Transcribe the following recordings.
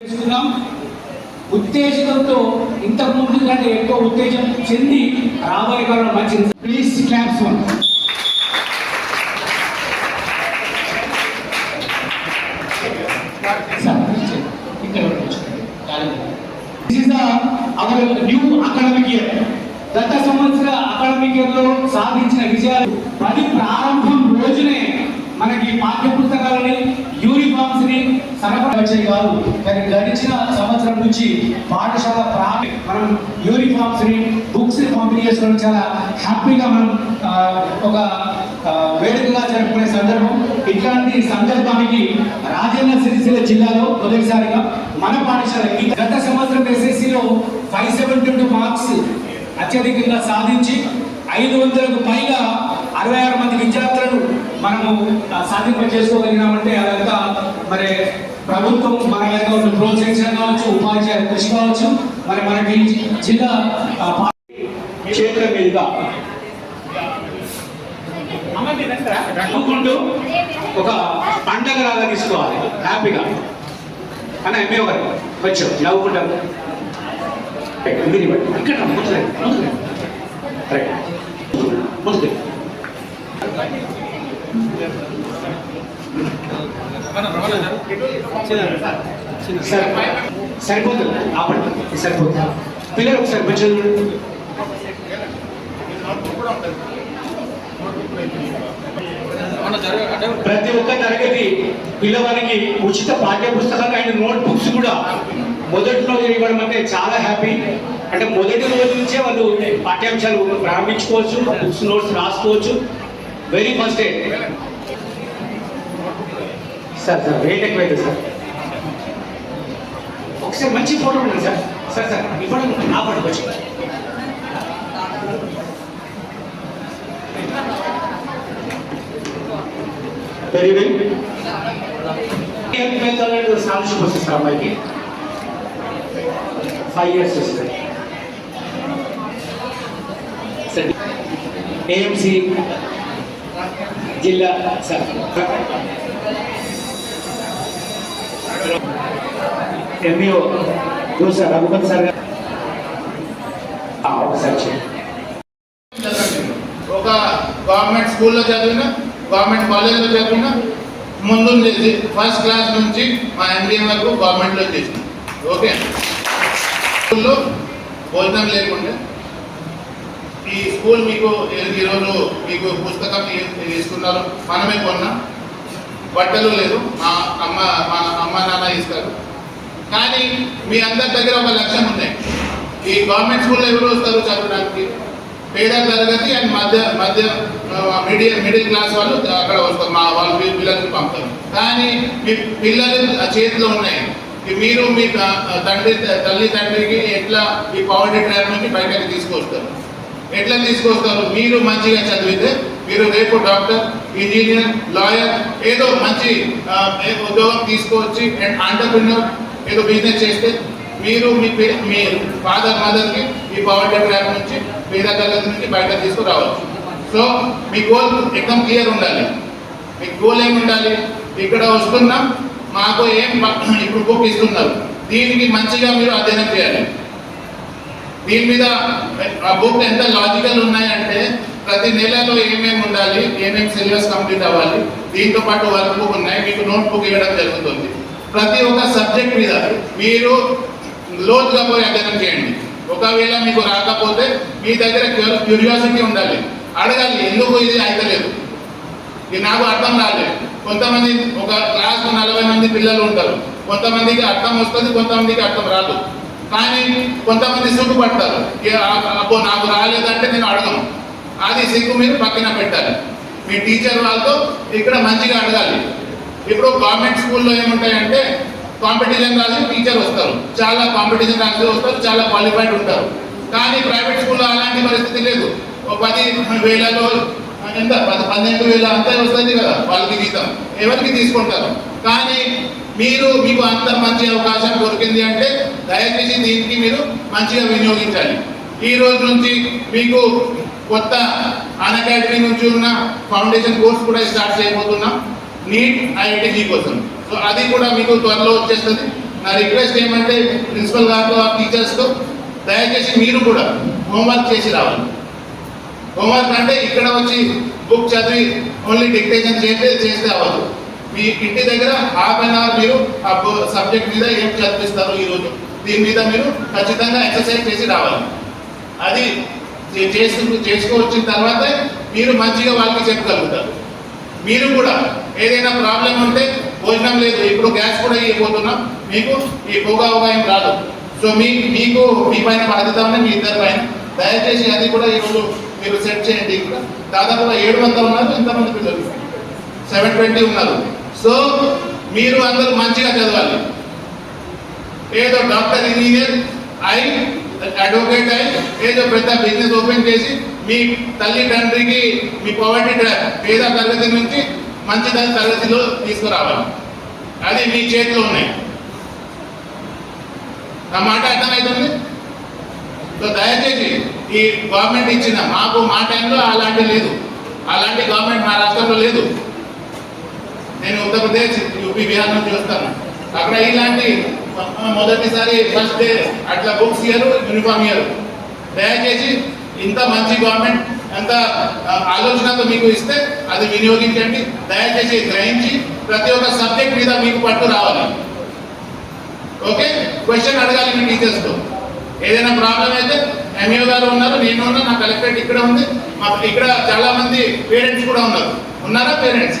చేసుకున్నాం ఉత్తేజంతో ఇంతకు ముందు కంటే ఎక్కువ ఉత్తేజం చెంది రాబోయే కాలంలో మంచి please claps one our new academic year గత సంవత్సర అకాడమిక్ ఇయర్లో సాధించిన విజయాలు. పది ప్రారంభం రోజునే మనకి పాఠ్య పుస్తకాలని యూనిఫామ్స్ని సరఫరా కాదు. కానీ గడిచిన సంవత్సరం నుంచి పాఠశాల ప్రారంభ మనం యూనిఫామ్స్ని బుక్స్ని పంపిణీ చేసుకోవడం చాలా హ్యాపీగా మనం ఒక వేడుకగా జరుపుకునే సందర్భం. ఇట్లాంటి సందర్భానికి రాజన్న సిరిసిల్ల జిల్లాలో మొదటిసారిగా మన పాఠశాల గత సంవత్సరం ఎస్ఎస్సిలో ఫైవ్ సెవెంటీ టూ మార్క్స్ అత్యధికంగా సాధించి ఐదు వందలకు పైగా అరవై ఆరు మంది విద్యార్థులను మనము ఆ, సాధింప చేసుకోగలిగినామంటే అదంతా మరి ప్రభుత్వం మన మీద ఉన్న ప్రోత్సహించడం కావచ్చు ఉపాధ్యాయుల కృషి కావచ్చు. మరి మనకి జిల్లా క్షేత్ర పా- చేతుల మీదుగా నవ్వుకుంటూ ఒక పండగ లాగా తీసుకోవాలి. హ్యాపీగా. అని ఎంఏ గారు వచ్చావు నవ్వుకుంటాం మీరు ఇక్కడ ముందు ముందు ముందు రండి. రైట్. ముందుకు రండి. సరే సరిపోతుంది ఆపండి సరిపోతుంది పిల్లలు ఒకసారి కొంచెం ప్రతి ఒక్క తరగతి పిల్లవానికి ఉచిత పాఠ్య పుస్తకాలు అండ్ నోట్ బుక్స్ కూడా మొదటి రోజు ఇవ్వడం అంటే చాలా హ్యాపీ. అంటే మొదటి రోజు నుంచే వాళ్ళు పాఠ్యాంశాలు ప్రారంభించుకోవచ్చు బుక్స్ నోట్స్ రాసుకోవచ్చు. Very first day. Sir sir weight ఎక్కువైతే సార్. ఒకసారి మంచి ఫోటో ఉండండి సార్. సార్ సార్ ఇవ్వడం నా ఫోటో వచ్చి. వెరీ వెల్ స్కాలర్షిప్ వస్తుంది సార్ అమ్మాయికి ఫైవ్ ఇయర్స్ వస్తుంది సరే జిల్లా సార్ ఎంఈఓ చూసారు రఘుపతి సార్ గారు. ఒకసారి ఒక గవర్నమెంట్ స్కూల్లో చదివిన గవర్నమెంట్ కాలేజ్లో చదివిన ముందు ఫస్ట్ క్లాస్ నుంచి మా ఎంబీఏ వరకు గవర్నమెంట్లో చేసిన ఓకే స్కూల్లో భోజనం లేకుండా ఈ స్కూల్ మీకు ఈరోజు మీకు పుస్తకం తీ- తీసుకున్నారు మనమే కొన్నాం. బట్టలు లేదు. మా అమ్మ మా అమ్మ నాన్న ఇస్తారు. కానీ మీ అందరి దగ్గర ఒక లక్ష్యం ఉన్నాయి ఈ గవర్నమెంట్ స్కూల్లో ఎవరు వస్తారు చదవడానికి? పేద తరగతి అండ్ మధ్య మధ్య మిడిల్ మిడిల్ క్లాస్ వాళ్ళు అక్కడ వస్తారు. మా వాళ్ళు పి- పిల్లల్ని పంపుతారు. కానీ మీ పిల్లలు చేతిలో ఉన్నాయి. మీరు మీ త- తండ్రి తల్లి తండ్రికి ఎట్లా ఈ పవర్టీ ట్రాప్ నుంచి బయటకు తీసుకొస్తారు? ఎట్లా తీసుకొస్తారు? మీరు మంచిగా చదివితే మీరు రేపు డాక్టర్ ఇంజనీర్ లాయర్ ఏదో మంచి ఉద్యోగం తీసుకొచ్చి అండ్ ఆంటర్ప్రినర్ ఏదో బిజినెస్ చేస్తే మీరు మీ మీ ఫాదర్ మదర్కి మీ పవర్టీ ట్రాక్ నుంచి పేద తరగతి నుంచి బయట తీసుకురావచ్చు. సో మీ గోల్ ఎక్దమ్ క్లియర్ ఉండాలి. మీ గోల్ ఏమి ఉండాలి? ఇక్కడ వస్తున్నాం మాకు ఏం ఇప్పుడు బుక్ ఇస్తున్నారు. దీనికి మంచిగా మీరు అధ్యయనం చేయాలి. దీని మీద ఆ బుక్ ఎంత లాజికల్ ఉన్నాయంటే ప్రతి నెలలో ఏమేమి ఉండాలి ఏమేమి సిలబస్ కంప్లీట్ అవ్వాలి దీంతో పాటు వర్క్ బుక్ ఉన్నాయి మీకు నోట్ బుక్ ఇవ్వడం జరుగుతుంది. ప్రతి ఒక్క సబ్జెక్ట్ మీద మీరు లోతుగా పోయి అధ్యయనం చేయండి. ఒకవేళ మీకు రాకపోతే మీ దగ్గర క్యూరియాసిటీ ఉండాలి. అడగాలి ఎందుకు ఇది అయితలేదు? ఇది నాకు అర్థం రాలేదు కొంతమంది ఒక క్లాస్ నలభై మంది పిల్లలు ఉంటారు. కొంతమందికి అర్థం వస్తుంది కొంతమందికి అర్థం రాదు. కానీ కొంతమంది సిగ్గుపడతారు అబ్బో నాకు రాలేదంటే నేను అడగను. అది సిగ్గు మీరు పక్కన పెట్టాలి. మీ టీచర్ వాళ్ళతో ఇక్కడ మంచిగా అడగాలి. ఇప్పుడు గవర్నమెంట్ స్కూల్లో ఏముంటాయంటే కాంపిటీషన్ రాసి టీచర్ వస్తారు. చాలా కాంపిటీషన్ రాసి వస్తారు చాలా క్వాలిఫైడ్ ఉంటారు. కానీ ప్రైవేట్ స్కూల్లో అలాంటి పరిస్థితి లేదు. ఒక పది వేలలో ఎంత? పది పన్నెండు వేల అంతా వస్తుంది కదా వాళ్ళకి జీతం. ఎవరికి తీసుకుంటారు? కానీ మీరు మీకు అంత మంచి అవకాశం దొరికింది అంటే దయచేసి దీనికి మీరు మంచిగా వినియోగించాలి ఈ రోజు నుంచి మీకు కొత్త అన్ అకాడమీ నుంచి ఉన్న ఫౌండేషన్ కోర్స్ కూడా స్టార్ట్ చేయబోతున్నాం. నీట్ ఐఐటి కోసం. సో అది కూడా మీకు త్వరలో వచ్చేస్తుంది. నా రిక్వెస్ట్ ఏమంటే ప్రిన్సిపల్ గారితో ఆ టీచర్స్తో దయచేసి మీరు కూడా హోంవర్క్ చేసి రావాలి. హోంవర్క్ అంటే ఇక్కడ వచ్చి బుక్ చదివి ఓన్లీ డిక్టేషన్ చేస్తే చేస్తే అవ్వదు. మీ ఇంటి దగ్గర హాఫ్ అన్ అవర్ మీరు ఆ సబ్జెక్ట్ మీద ఏం చదివిస్తారు ఈరోజు దీని మీద మీరు ఖచ్చితంగా ఎక్సర్సైజ్ చేసి రావాలి. అది చేసుకు చేసుకోవచ్చిన తర్వాత మీరు మంచిగా వాళ్ళకి చెప్పగలుగుతారు. మీరు కూడా ఏదైనా ప్రాబ్లం ఉంటే భోజనం లేదు ఇప్పుడు గ్యాస్ కూడా ఇవ్వబోతున్నాం మీకు ఈ పొగ పొగ రాదు. సో మీ మీకు మీ పైన బాధ్యత ఉంది మీ ఇద్దరి పైన దయచేసి అది కూడా ఈరోజు మీరు సెట్ చేయండి. ఇక్కడ దాదాపుగా ఏడు వందలు ఉన్నారు ఇంతమంది పిల్లలు. సెవెన్ ట్వంటీ ఉన్నారు. సో మీరు అందరూ మంచిగా చదవాలి. ఏదో డాక్టర్ ఇంజనీర్ అయి అడ్వకేట్ అయి ఏదో పెద్ద బిజినెస్ ఓపెన్ చేసి మీ తల్లి తండ్రికి మీ పవర్టీ పేద తరగతి నుంచి మంచి తరగతిలో తీసుకురావాలి. అది మీ చేతిలో ఉన్నాయి. నా మాట అర్థమవుతుంది? సో దయచేసి ఈ గవర్నమెంట్ ఇచ్చిన మాకు మా టైంలో అలాంటి లేదు. అలాంటి గవర్నమెంట్ మా రాష్ట్రంలో లేదు. నేను ఉత్తరప్రదేశ్ యూపీ బీహార్ నుంచి వస్తాను. అక్కడ ఇలాంటి మొదటిసారి ఫస్ట్ డే అట్లా బుక్స్ ఇయ్యరు యూనిఫామ్ ఇయ్యరు. దయచేసి ఇంత మంచి గవర్నమెంట్ ఎంత ఆలోచనతో మీకు ఇస్తే అది వినియోగించండి. దయచేసి గ్రహించి ప్రతి ఒక్క సబ్జెక్ట్ మీద మీకు పట్టు రావాలి. ఓకే? క్వశ్చన్ అడగాలి మీ టీచర్స్తో ఏదైనా ప్రాబ్లం అయితే ఎంఏ గారు ఉన్నారు నేను ఉన్నా నా కలెక్టరేట్ ఇక్కడ ఉంది. మా ఇక్కడ చాలా మంది పేరెంట్స్ కూడా ఉన్నారు. ఉన్నారా పేరెంట్స్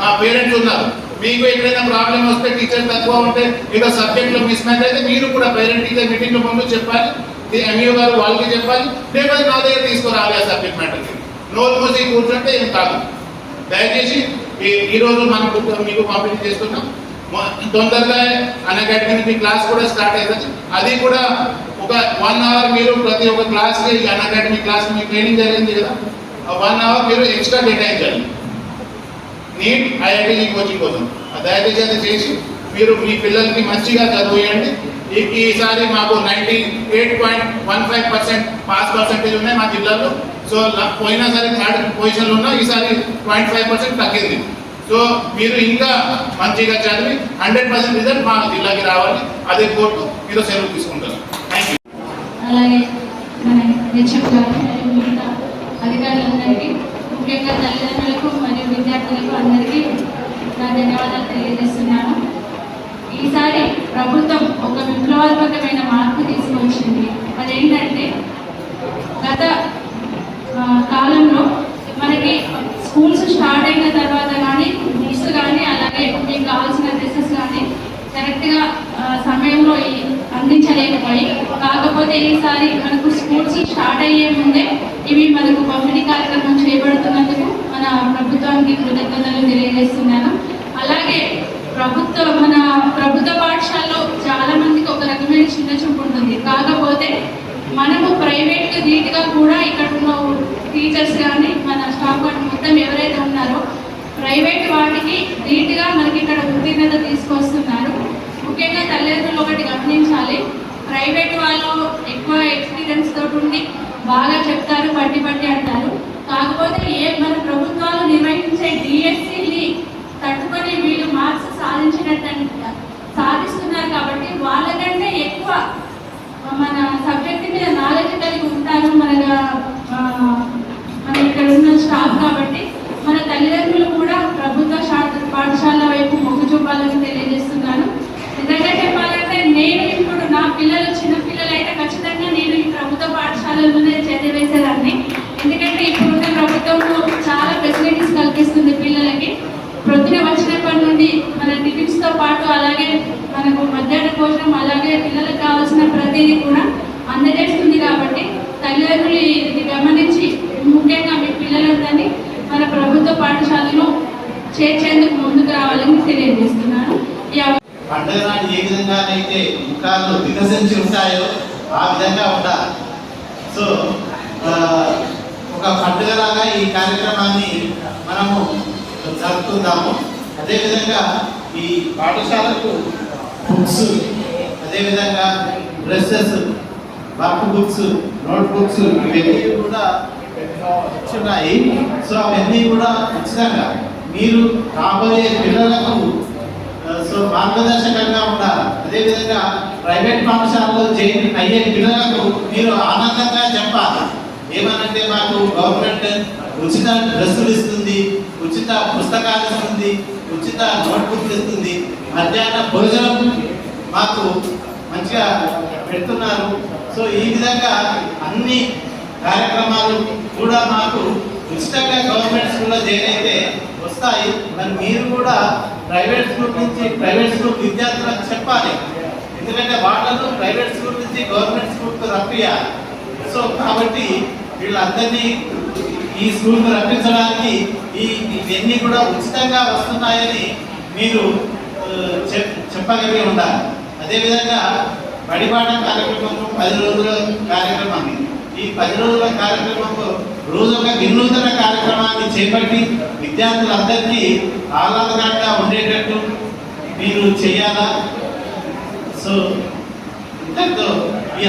ఆ పేరెంట్స్ ఉన్నారు. మీకు ఎక్కడైనా ప్రాబ్లం వస్తే టీచర్ తక్కువ ఉంటే ఏదో సబ్జెక్ట్లో మిస్ మ్యాచ్ అయితే మీరు కూడా పేరెంట్ టీచర్ మీటింగ్లో ముందు చెప్పాలి. ఎంఈఓ గారు వాళ్ళకి చెప్పాలి. లేకపోతే నా దగ్గర తీసుకురావాలి ఆ సబ్జెక్ట్ మ్యాటర్కి నోరు మూసి కూర్చుంటే ఏం కాదు. దయచేసి ఈ- ఈ రోజు మనం మీకు పంపిణీ చేస్తున్నాం. తొందరగా అన్ క్లాస్ కూడా స్టార్ట్ అవుతుంది అది కూడా ఒక వన్ అవర్ మీరు ప్రతి ఒక్క క్లాస్ అన్ అకాడమీ క్లాస్ మీ ట్రైనింగ్ జరిగింది కదా. వన్ అవర్ మీరు ఎక్స్ట్రా కేటాయించాలి నీట్ ఐఐటి కోచింగ్ కోసం. ఆ దయచేసి అది చేసి మీరు మీ పిల్లలకి మంచిగా చదివేయండి. ఈసారి మాకు ninety eight point one five percent pass percentage ఉన్నాయి మా జిల్లాలో. సో పోయినసారి థర్డ్ పొజిషన్లో ఉన్నా ఈసారి పాయింట్ ఫైవ్ పర్సెంట్ తగ్గింది. సో మీరు ఇంకా మంచిగా చదివి హండ్రెడ్ పర్సెంట్ రిజల్ట్ మా జిల్లాకి రావాలి. అదే కోర్టు మీరు సెలవు తీసుకుంటారు. థ్యాంక్ యూ అలాగే అధికారులందరికీ ముఖ్యంగా తల్లిదండ్రులకు మరియు విద్యార్థులకు అందరికీ నా ధన్యవాదాలు తెలియజేస్తున్నాను ఈసారి ప్రభుత్వం ఒక విప్లవాత్మకమైన మార్పు తీసుకొచ్చింది. అదేంటంటే గత కాలంలో మనకి స్కూల్స్ స్టార్ట్ అయిన తర్వాత కానీ బుక్స్ కానీ అలాగే మీకు కావాల్సిన డ్రెస్సెస్ కానీ కరెక్ట్గా సమయంలో ఈ- అందించలేకపోయి కాకపోతే ఈసారి మనకు స్కూల్స్ స్టార్ట్ అయ్యే ముందే ఇవి మనకు పంపిణీ కార్యక్రమం చేపడుతున్నందుకు మన ప్రభుత్వానికి కృతజ్ఞతలు తెలియజేస్తున్నాను. అలాగే ప్రభుత్వ మన ప్రభుత్వ పాఠశాలలో చాలా మందికి ఒక రకమైన చిన్న చూపు ఉంటుంది. కాకపోతే మనము ప్రైవేట్ నీట్గా కూడా ఇక్కడ ఉన్న టీచర్స్ కానీ మన స్టాఫ్ కానీ మొత్తం ఎవరైతే ఉన్నారో ప్రైవేట్ వాటికి నీట్గా మనకి ఇక్కడ ఉత్తీర్ణత తీసుకొస్తున్నారు. ముఖ్యంగా తల్లిదండ్రులు ఒకటి గమనించాలి. ప్రైవేట్ వాళ్ళు ఎక్కువ ఎక్స్పీరియన్స్ తోటి ఉండి బాగా చెప్తారు పట్టి పట్టి అంటారు. కాకపోతే ఏ మన ప్రభుత్వాలు నిర్వహించే డిఎస్సిని తట్టుకొని వీళ్ళు మార్క్స్ సాధించినట్టు సాధిస్తున్నారు కాబట్టి వాళ్ళకంటే ఎక్కువ మన సబ్జెక్ట్ మీద నాలెడ్జ్ కలిగి ఉంటారు మన ఆ, మన ఇక్కడ ఉన్న స్టాఫ్ కాబట్టి మన తల్లిదండ్రులు కూడా ప్రభుత్వ శా- పాఠశాల వైపు మొగ్గు చూపాలని తెలియజేస్తున్నాను నిజంగా చెప్పాలంటే నేను ఇప్పుడు నా పిల్లలు చిన్న పిల్లలు అయితే ఖచ్చితంగా నేను ఈ ప్రభుత్వ పాఠశాలలోనే చదివేసేదాన్ని ఎందుకంటే ఇప్పుడున్న ప్రభుత్వం చాలా ఫెసిలిటీస్ కల్పిస్తుంది పిల్లలకి ప్రొద్దున వచ్చినప్పటి నుండి మన టిఫిన్స్తో పాటు అలాగే మనకు మధ్యాహ్న భోజనం అలాగే పిల్లలకు కావాల్సిన ప్రతిదీ కూడా అందజేస్తుంది కాబట్టి తల్లిదండ్రులు ఇది గమనించి ముఖ్యంగా మీ పిల్లలందరినీ మన ప్రభుత్వ పాఠశాలలో చేర్చేందుకు ముందుకు రావాలని తెలియజేస్తున్నాను. పండుగ నాడు ఏ విధంగానైతే ముఖాలు వికసించి ఉంటాయో ఆ విధంగా ఉండాలి. సో ఒక ఒక పండుగలాగా ఈ కార్యక్రమాన్ని మనము జరుపుకుందాము. అదేవిధంగా ఈ పాఠశాలకు బుక్స్ అదేవిధంగా dresses work books note books ఇవన్నీ కూడా ఇచ్చున్నాయి సో అవన్నీ కూడా ఉచితంగా మీరు రాబోయే పిల్లలకు సో మార్గదర్శకంగా ఉండాలి అదేవిధంగా ప్రైవేట్ పాఠశాలలో చేరి అయ్యే పిల్లలకు మీరు ఆనందంగా చెప్పాలి. ఏమనంటే మాకు గవర్నమెంట్ ఉచిత డ్రెస్సులు ఇస్తుంది ఉచిత పుస్తకాలు ఇస్తుంది ఉచిత నోట్బుక్లు ఇస్తుంది. మధ్యాహ్న భోజనం మాకు మంచిగా పెడుతున్నారు. సో ఈ విధంగా అన్ని కార్యక్రమాలు కూడా మాకు ఉచితంగా గవర్నమెంట్ స్కూల్లో జాయిన్ అయితే వస్తాయి. మరి మీరు కూడా ప్రైవేట్ స్కూల్ నుంచి ప్రైవేట్ స్కూల్ విద్యార్థులకు చెప్పాలి. ఎందుకంటే వాళ్ళను ప్రైవేట్ స్కూల్ నుంచి గవర్నమెంట్ స్కూల్కి రప్పియాలి. సో కాబట్టి వీళ్ళందరినీ ఈ స్కూల్కి రప్పించడానికి ఈ ఇవన్నీ కూడా ఉచితంగా వస్తున్నాయని మీరు చెప్ చెప్పగలిగి ఉండాలి. అదేవిధంగా బడిపాట కార్యక్రమం పది రోజుల కార్యక్రమం. ఇది. ఈ పది రోజుల కార్యక్రమంలో రోజు ఒక వినూతన కార్యక్రమాన్ని చేపట్టి విద్యార్థులందరికీ ఆహ్లాదకరంగా ఉండేటట్టు మీరు చేయాలా? సో ఇంతటితో ఈ